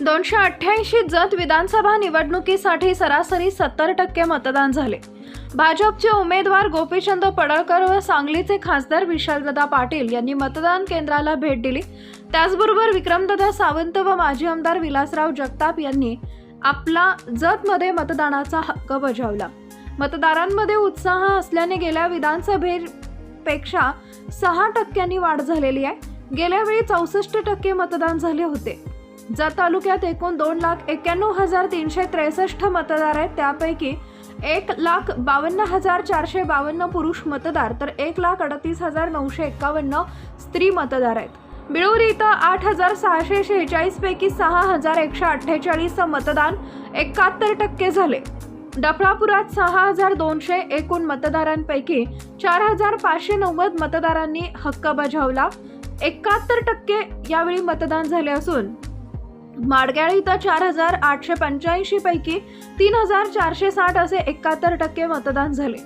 दोनशे अठ्ठ्याऐंशी जत विधानसभा निवडणुकीसाठी सरासरी सत्तर टक्के मतदान झाले. भाजपचे उमेदवार गोपीचंद पडळकर व सांगलीचे खासदार विशालदादा पाटील यांनी मतदान केंद्राला भेट दिली. त्याचबरोबर विक्रमदादा सावंत व माजी आमदार विलासराव जगताप यांनी आपला जतमध्ये मतदानाचा हक्क बजावला. मतदारांमध्ये उत्साह असल्याने गेल्या विधानसभेपेक्षा सहा टक्क्यांनी वाढ झालेली आहे. गेल्यावेळी चौसष्ट टक्के मतदान झाले होते. जत तालुक्यात एकूण दोन लाख एक्क्याण्णव हजार तीनशे त्रेसष्ट मतदार आहेत. त्यापैकी एक लाख बावन्न हजार चारशे बावन्न पुरुष मतदार तर एक लाख अडतीस हजार नऊशे एक्कावन्न स्त्री मतदार आहेत. बिळूर इथं आठ हजार सहाशे शेहेचाळीसपैकी सहा हजार एकशे अठ्ठेचाळीसचं मतदान एकाहत्तर टक्के झाले. डफळापुरात सहा हजार दोनशे एकूण मतदारांपैकी चार हजार पाचशे नव्वद मतदारांनी हक्क बजावला. एकाहत्तर टक्के यावेळी मतदान झाले असून माडग्याळ इथं चार हजार आठशे पंच्याऐंशी पैकी तीन हजार चारशे साठ असे एकाहत्तर टक्के मतदान झाले.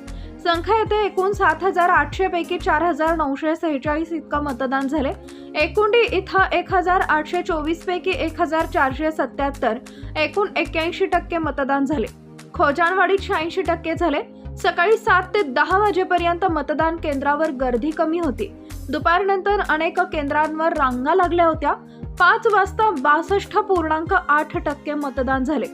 संख्या येथे एकूण सात हजार आठशे पैकी चार हजार नऊशे सेहेचाळीस इतकं मतदान झाले. एकुंडी इथं एक हजार आठशे चोवीस पैकी एक हजार चारशे सत्याहत्तर एकूण एक्क्याऐंशी टक्के मतदान झाले. खोजानवाडीत शहाऐंशी टक्के झाले. सकाळी सात ते दहा वाजेपर्यंत मतदान केंद्रावर गर्दी कमी होती. दुपारनंतर अनेक केंद्रांवर रांगा लागल्या होत्या. पाच वाजता बासष्ट पूर्णांक आठ टक्के मतदान झाले.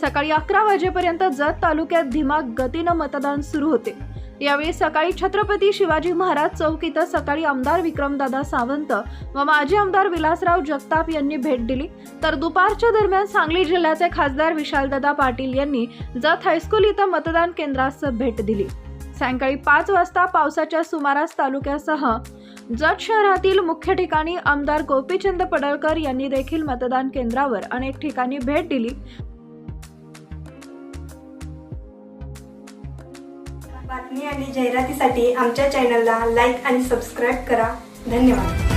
सकाळी अकरा वाजेपर्यंत जत तालुक्यात धीमाग गतीनं मतदान सुरू होते. यावेळी सकाळी छत्रपती शिवाजी महाराज चौक इथं सकाळी आमदार विक्रमदादा सावंत व माजी आमदार विलासराव जगताप यांनी भेट दिली. तर दुपारच्या दरम्यान सांगली जिल्ह्याचे खासदार विशालदादा पाटील यांनी जत हायस्कूल इथं मतदान केंद्रास भेट दिली. सायंकाळी पाच वाजता पावसाच्या सुमारास तालुक्यासह जत शहरातील मुख्य ठिकाणी आमदार गोपीचंद पडळकर यांनी देखील मतदान केंद्रावर अनेक ठिकाणी भेट दिली. बातमी आणि जाहिरातीसाठी आमच्या चॅनलला लाईक आणि सबस्क्राईब करा. धन्यवाद.